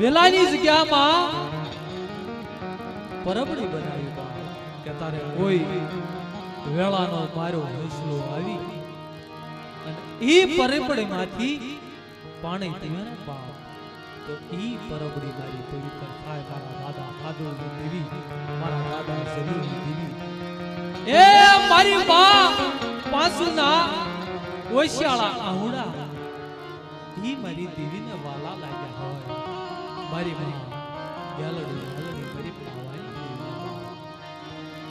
વેલાની જગ્યામાં પરબડી બનાવી કે તારે કોઈ વેળાનો મારો હસલો આવી. અને એ પરબડીમાંથી પાણી પીવે બાપ તો ઈ પરબડી મારી પવિત્ર થાય મારા દાદા હાદોની દેવી મારા દાદા શરીરની દેવી. એ મારી બા પાસુના ઓશિયાળા આહુડા. ઈ મારી દેવીને વાલા લાગ્યા હોય. મારી માં ગેલડી ગેલડી મારી પાવાની દેવીને વાલા.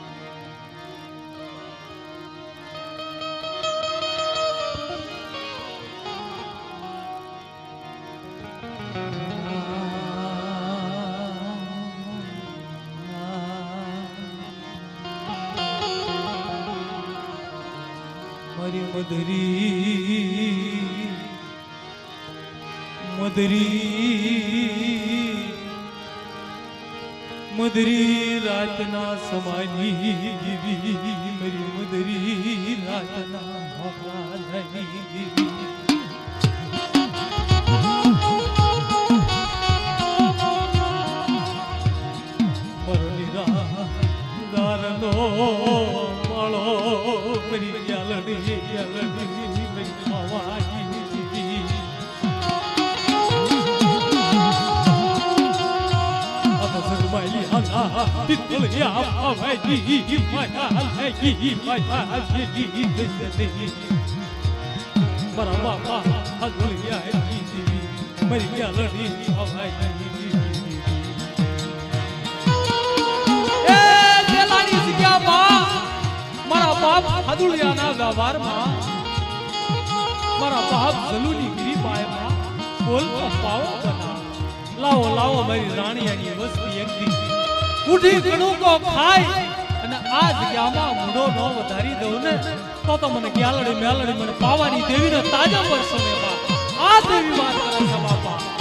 મારી મધરી મધરી મધરી રાતના સમાની મરી મધરી રાતના નિરાધારનો માળો મારી ગ્યાલડી ગ્યાલડી મારી માવાની આના તિતલિયા પાવાઈ માયા લાગી માયા દસની મારા બાપા હગલિયા મારી ગ્યાલડી પાવાઈ એ જેલાની જગ્યામાં મારા બાપ હાદુલિયાના વ્યવહારમાં મારા બાપ જલુની ગિરીબાઈમાં બોલતો પાવો બના લાવો લાવો મારી રાણીયાની વસ્તી એકદી ઉઠી કણુકો ખાય. અને આ જગ્યામાં મૂડો નો વધારી દઉં ને, તો તો મને ગ્યાલડી મેલડી મને પાવાની દેવીનો તાજા પરસો ને આ દેવી વાત કરે છે બાપા.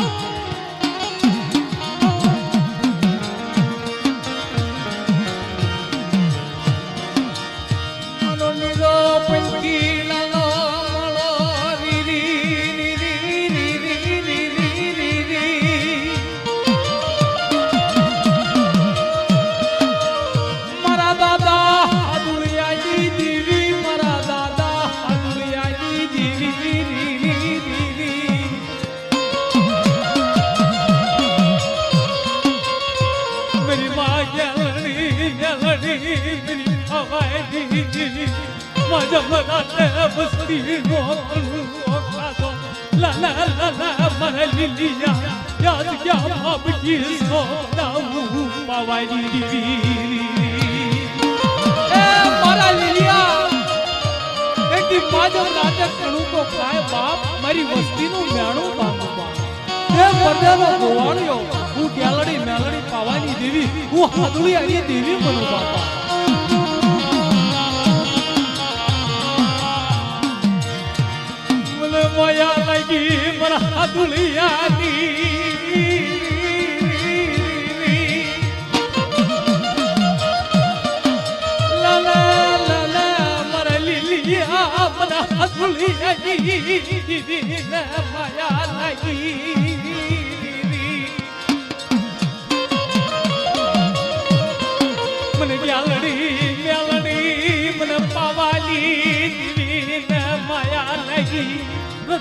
દીવો બાપ મારી વસ્તીનું મેણું બાપુ બાપ એ બદલો ગોવાણ્યો હું ગેલડી મેલડી પાવાની દેવી હું હાદળી આવી દેવી બનું બાપા માયા લાગી મારા હાદુડિયાની માયા લાગી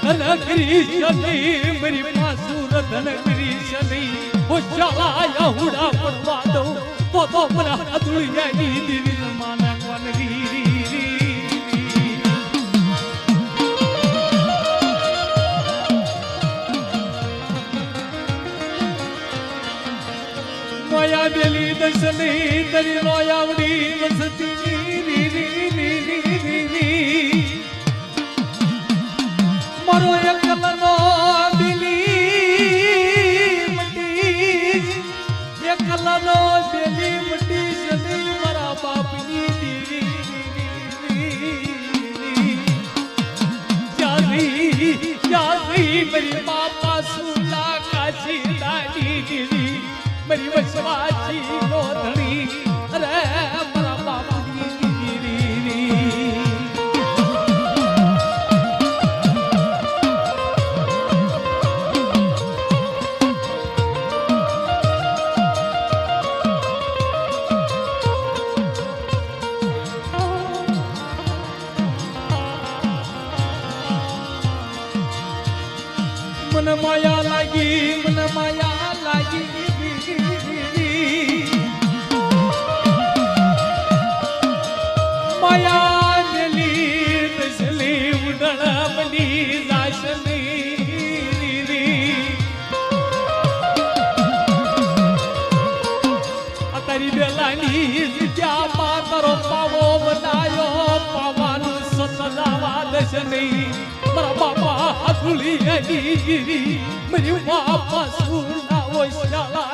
રધન કરી શની મારી પાસુ રતન કરી ઓ ચાલા હુડા પડવા દઉં તો તો અધુળી જાય દીવીને માના કોન રી રી રી માયા બેલી દર્શની તરી રોયાવડી વસતી મારો એક કલરનો દિલી મટી એક કલરનો બેલી મટી શની મારા બાપની દીવી ચાલી ચાલી મારી બાપા સુલા કાશી દાડી દીવી મારી વસવાજી નો દીવી મર્યું બાપા સુના ઓય સાલા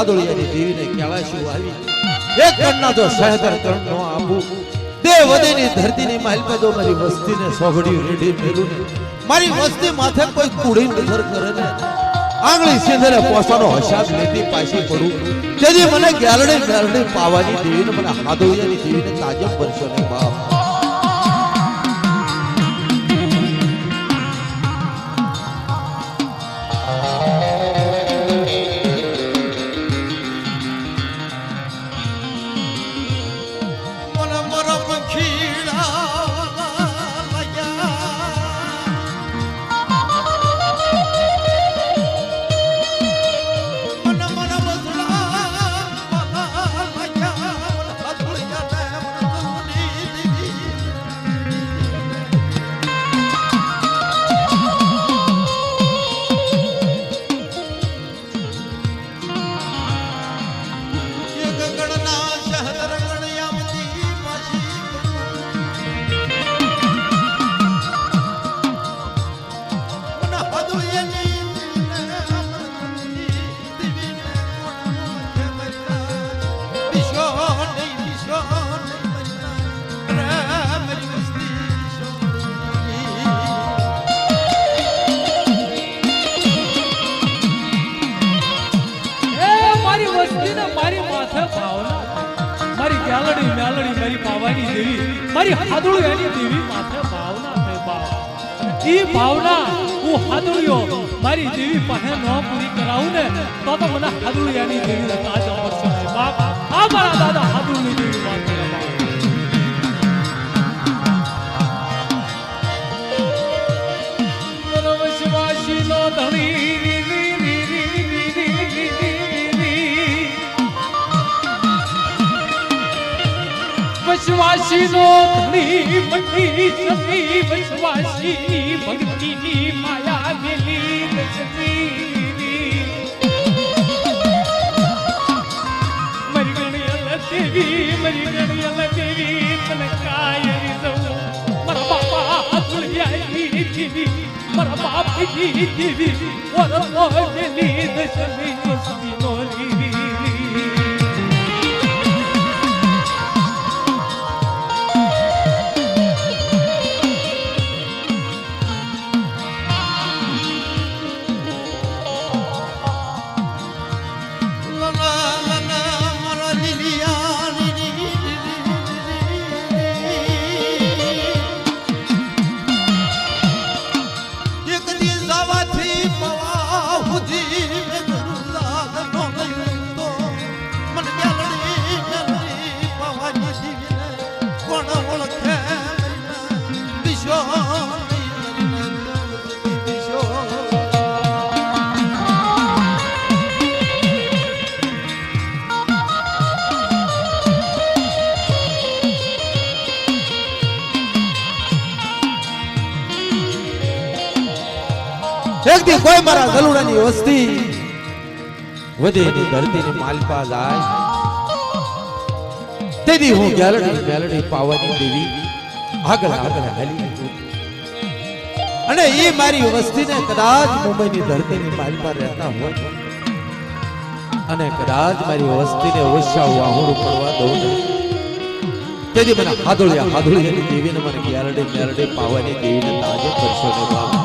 હાદુળિયાની દેવીને કેળાશું આવી એક કણના જો સહેદર કણ નો આપું દેવ વદેની ધરતીની માલ પર જો મારી વસ્તીને સોગડી રેડી મેલું મારી વસ્તી માથે કોઈ કુડી નજર કરે ને. આંગળી સિંધરે પોસાનો હિસાબ લેતી પાછી પડું. તેથી મને ગેલડી ગેલડી પાવાની દેવીને મને હાદુળિયાની દેવીને તાજમ બનશો બાપ. વસ્તીને મારી માથે ભાવના. મારી ગ્યાલડી મેલડી મારી પાવાની દેવી મારી હાદુળી એની દેવી માથે ભાવના છે અને ઈ ભાવના હું હાદુળીઓ મારી દેવી પાસે ન પૂરી કરાવું ને, તો તો મને હાદુળી એની દેવી બાપ, આ મારા દાદા હાદુળી દેવી માથે વિશ્વાસી નો ધણી મટી સતી વિશ્વાસી ભક્તિ ની માયા મેલી સતી દેવી. મરી ગણિયલ દેવી તને કાયરી દઉં મારા બાપા ભૂલ્યાઈ જીવી, મારા બાપજી જીવી, ઓર ઓર દેલી દશમી દશમી ગલુડાની વસ્તી ધરતી ધરતીની માલપા જાય. તેથી હું ગેલડી ગેલડી પાવાની દેવી આગળ આગળ હાલી અને એ મારી વસ્તીને કદાચ મુંબઈની ધરતીની માલપા રહેતા હોય. અને કદાચ મારી વસ્તીને ઓછા વાહુડું પડવા દઉં નહીં. તેથી મને હાદોળિયા હાદોળિયાની દેવીને મને ગેરડે ગેલડી પાવાની દેવીને તાજો કરશો ને બાબા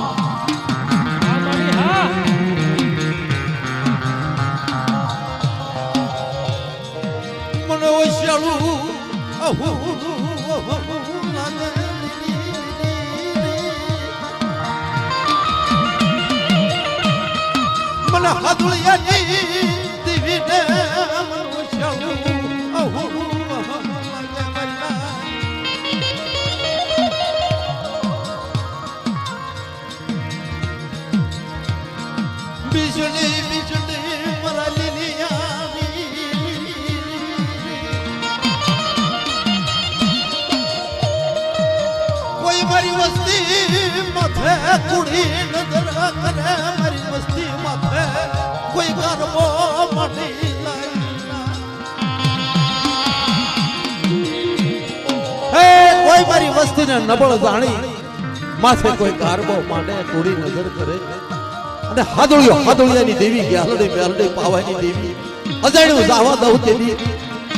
મને હાદોળિયાની કુડી નજર કરે મારી મસ્તી માથે કોઈ ગરબો માટી હે, કોઈ મારી નબળ જાણી, માથે કોઈ ગારબો માંડે, કુડી નજર કરે. અને હાદોળિયો હાદોળિયાની દેવી ગ્યાલડી મેલડી પાવાની દેવી. અજાણ્યું જાવા દઉં તેવી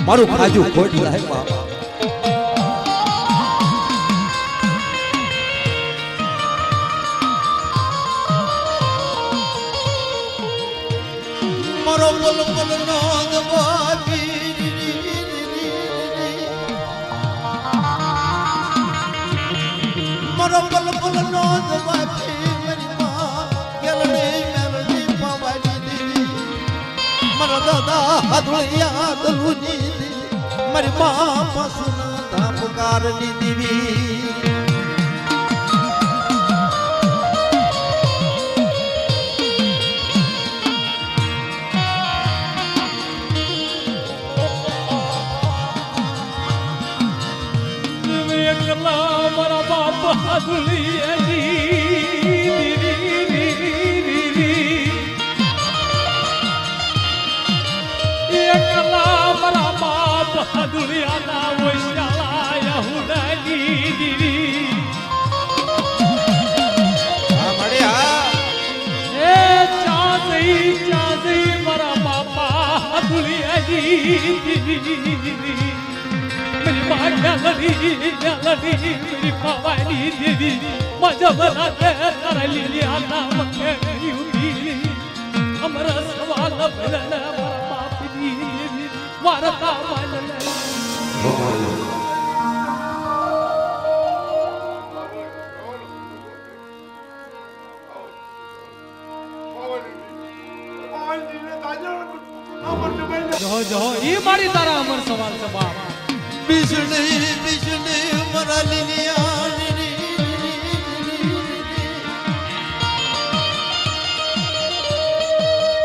મારું ખાજુ ખોટ જાય બાપા. મારા દાદા હાથળિયા દલુની દેવી મારી मेरी माँ क्या लड़ी क्या लड़ी मेरी भवानी देवी माझ्या मनात करलेली आता मग अमर सवाल भलन मरा बापनी वारता मानलं જો જો ઈ મારી તારા અમર સવાલ છે બાપ बिजली મારા લીલિયાની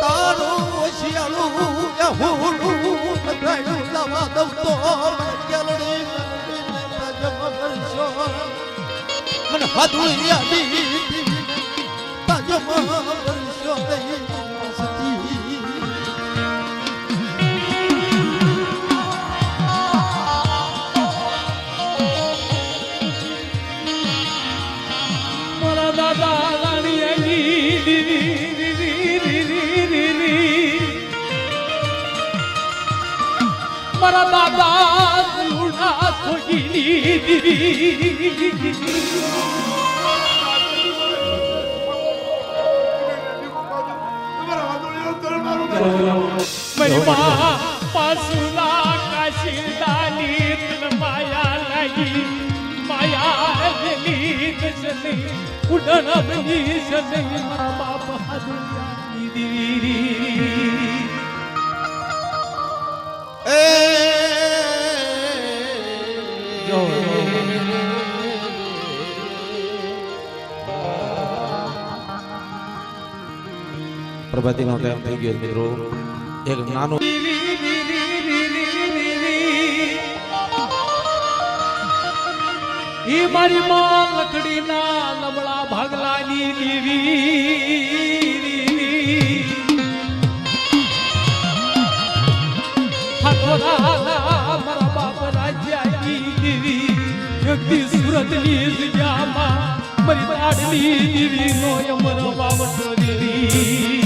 તારું ઓશિયાળું યહુલું નગાડું લાવા દઉં તો કરશો. મને કરશો નહીં મારા દાદા લુણા થોડીની દીવી મારી માં પાસુલા કાશીદાની તન માયા લાગી માયા લેલી દશની ઉડણ બની સની મારા બાપ હાદુરિયાની દીવી. પ્રભાતીનો ટાઈમ થઈ ગયો મિત્રો એક નાનું ઈ મારી માં લકડીના લમડા ભાગલાની લીવી મારા બાપ રાજ્યાની દીવી જગદી સુરતની જગ્યામાં મારી દાડની દીવી નો અમર બાવટ દેવી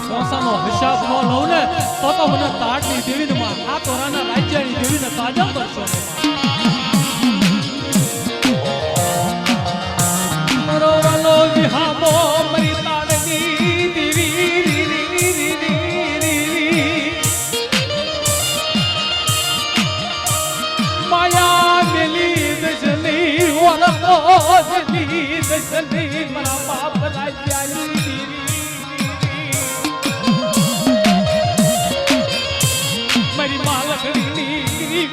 એના પોસાનો હિસાબ ન લઉં ને, તો તો મને તાડની દેવીને માં આ તોરાના રાજ્યની દેવીને તાજા કરશો ને મારો વાલો વિહામો મારી તાટની દેવી. માયા દશની મારા બાપ રાજ્યાની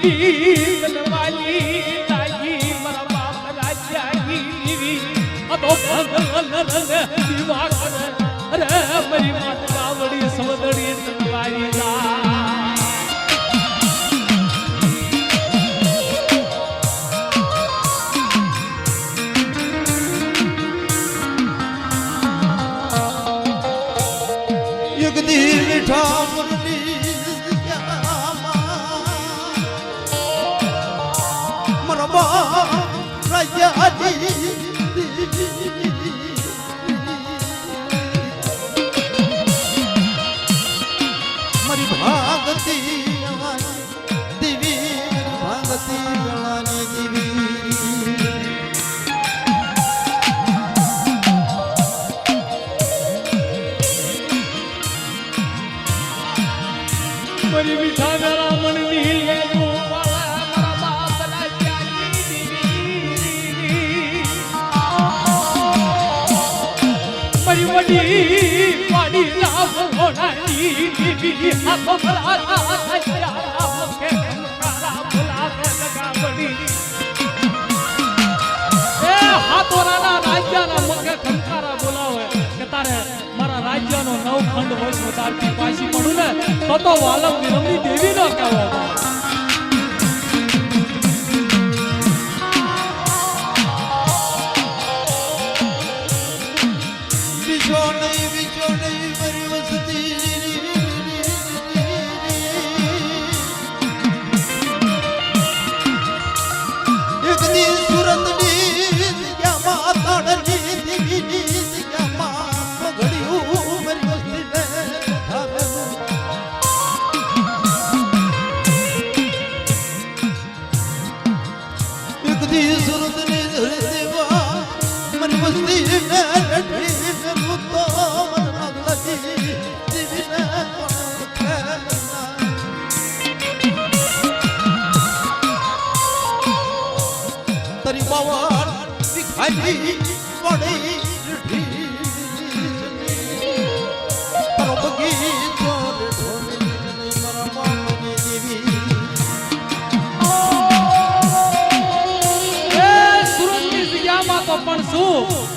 બનવાલી લાગી મારા બાપ રાજ્યાની દેવી અતો દીવા કરે અરે મારી માત કાવડી સમદડી રાજાજી લગાવડી એ હાથોરાના રાજ્યના મુખે ખંકારા બોલાવે કે તારે મારા રાજ્યનો નવ ખંડ હોય વધારથી પાછી પડું ને? તો તો વાલમ વિરમની દેવી ન કહેવો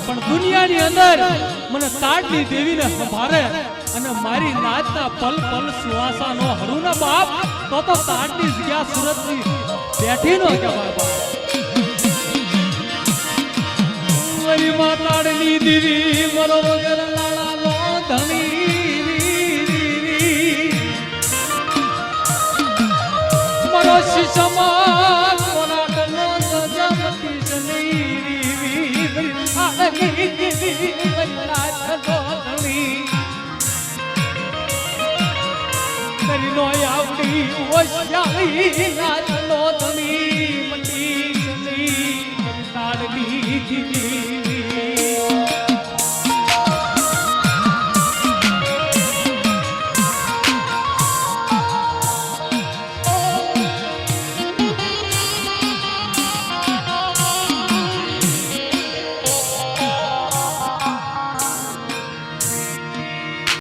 પણ દુનિયાની અંદર મને તાડની દેવીને સંભાળે અને મારી નાચના પલ પલ સુવાસા નો હરું બાપ, તો તો તાડની જગ્યા સુરતની બેઠી નો કહેવાય બાપ. મારી માતાડની દીવી મરો વગર લાલા લો ધણી મરો શિશમાં કોનાકનો સજમતી શનીરી આની દેવી નાથ ધોણી કરી નો હોશિયારી નાચનો